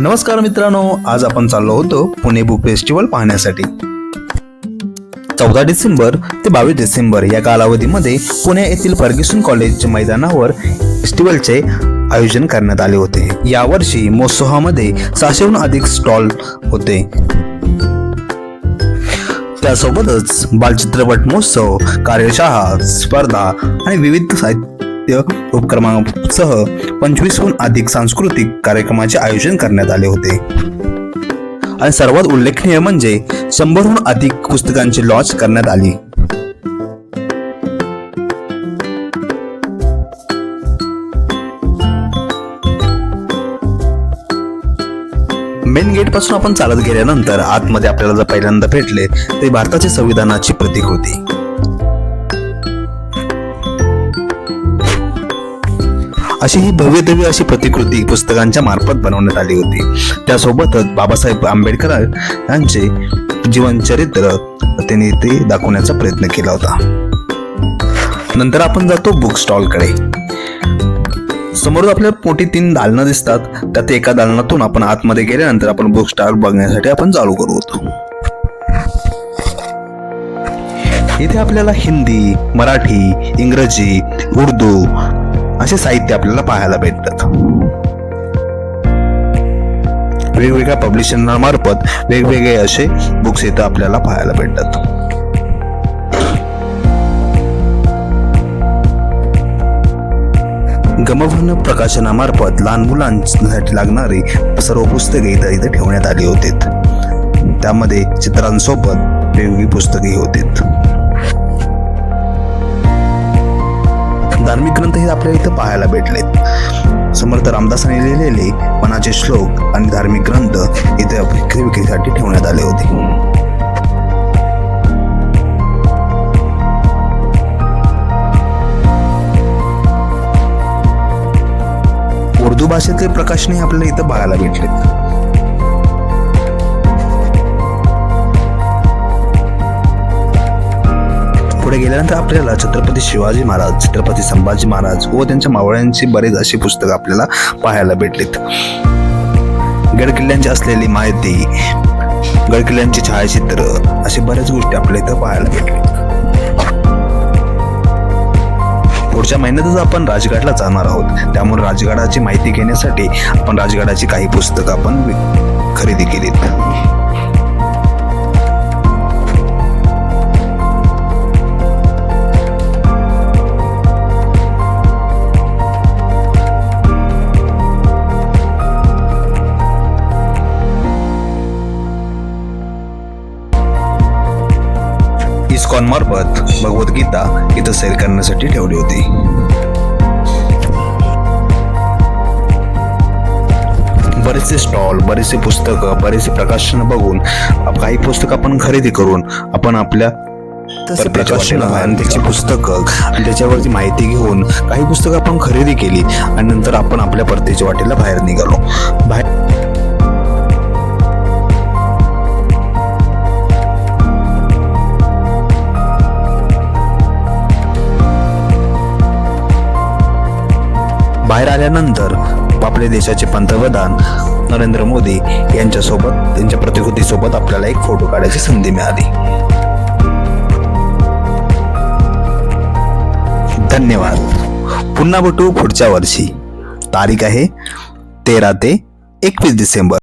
नमस्कार मित्रांनो आज आपण चाललो होतो पुणे बुक फेस्टिवल पाहण्यासाठी. चौदा डिसेंबर ते बावीस डिसेंबर या कालावधीमध्ये पुणे येथील फर्ग्युसन कॉलेजच्या मैदानावर फेस्टिवलचे आयोजन करण्यात आले होते. यावर्षी महोत्सवामध्ये सहाशेहून अधिक स्टॉल होते. त्यासोबतच बालचित्रपट महोत्सव कार्यशाळा स्पर्धा आणि विविध साहित्य उपक्रमांसह पंचवीसहून अधिक सांस्कृतिक कार्यक्रमाचे आयोजन करण्यात आले होते. आणि सर्वात उल्लेखनीय म्हणजे शंभरहून अधिक पुस्तकांची लॉन्च करण्यात आली. मेन गेटपासून आपण चालत गेल्यानंतर आतमध्ये आपल्याला जर पहिल्यांदा भेटले ते भारताच्या संविधानाची प्रतीक होती. अशी ही भव्यदव्य अशी प्रतिकृती पुस्तकांच्या मार्फत बनवण्यात आली होती. त्यासोबतच बाबासाहेब आंबेडकर यांचे जीवनचरित्र त्यांनी ते दाखवण्याचा प्रयत्न केला होता. नंतर आपण जातो बुक स्टॉलकडे समोर आपल्या मोठी तीन दालनं दिसतात. त्यात एका दालनातून आपण आतमध्ये गेल्यानंतर आपण बुक स्टॉल बघण्यासाठी आपण चालू करू होतो. इथे आपल्याला हिंदी मराठी इंग्रजी उर्दू असे साहित्य आपल्याला पाहायला भेटतात. वेगवेगळ्या पब्लिशरांमार्फत वेगवेगळे असे बुक्स इथं आपल्याला पाहायला भेटतात. गमभन प्रकाशनामार्फत लहान मुलांसाठी लागणारी सर्व पुस्तके इथं इथं ठेवण्यात आली होती त्यामध्ये चित्रांसोबत वेगवेगळी पुस्तके होती धार्मिक आपल्याला इथं पाहायला भेटलेत. समर्थ रामदासांनी लिहिलेले मनाचे श्लोक आणि धार्मिक ग्रंथ इथे विक्री विक्रीसाठी ठेवण्यात आले होते. उर्दू भाषेतले प्रकाशनही आपल्याला इथं पाहायला भेटलेत. गेल्यानंतर आपल्याला छत्रपती शिवाजी महाराज छत्रपती संभाजी महाराज व त्यांच्या मावळ्यांची बरेच अशी पुस्तकं आपल्याला पाहायला भेटलीत. गडकिल्ल्यांची असलेली माहिती गडकिल्ल्यांची छायाचित्र असे बऱ्याच गोष्टी आपल्या इथं पाहायला भेटली पुढच्या महिन्यातच आपण राजगडला जाणार आहोत. त्यामुळे राजगडाची माहिती घेण्यासाठी आपण राजगडाची काही पुस्तकं आपण खरेदी केलीत. इस्कॉन मार्फत भगवद्गीता इथं सेल करण्यासाठी ठेवली होती. बरेचसे स्टॉल बरेचसे पुस्तकं बरेचसे प्रकाशन बघून काही पुस्तकं आपण खरेदी करून आपण आपल्या प्रकाशन आणि त्याची पुस्तकं आणि त्याच्यावरची माहिती घेऊन काही पुस्तकं आपण खरेदी केली आणि नंतर आपण आपल्या परतीच्या वाटेला बाहेर निघालो. बाहेर बाहेर आल्यानंतर आपले देशाचे पंतप्रधान नरेंद्र मोदी यांच्यासोबत त्यांच्या प्रतिकृतीसोबत आपल्याला एक फोटो काढायची संधी मिळाली. धन्यवाद. पुन्हा भेटू पुढच्या वर्षी. तारीख आहे तेरा ते एकवीस डिसेंबर.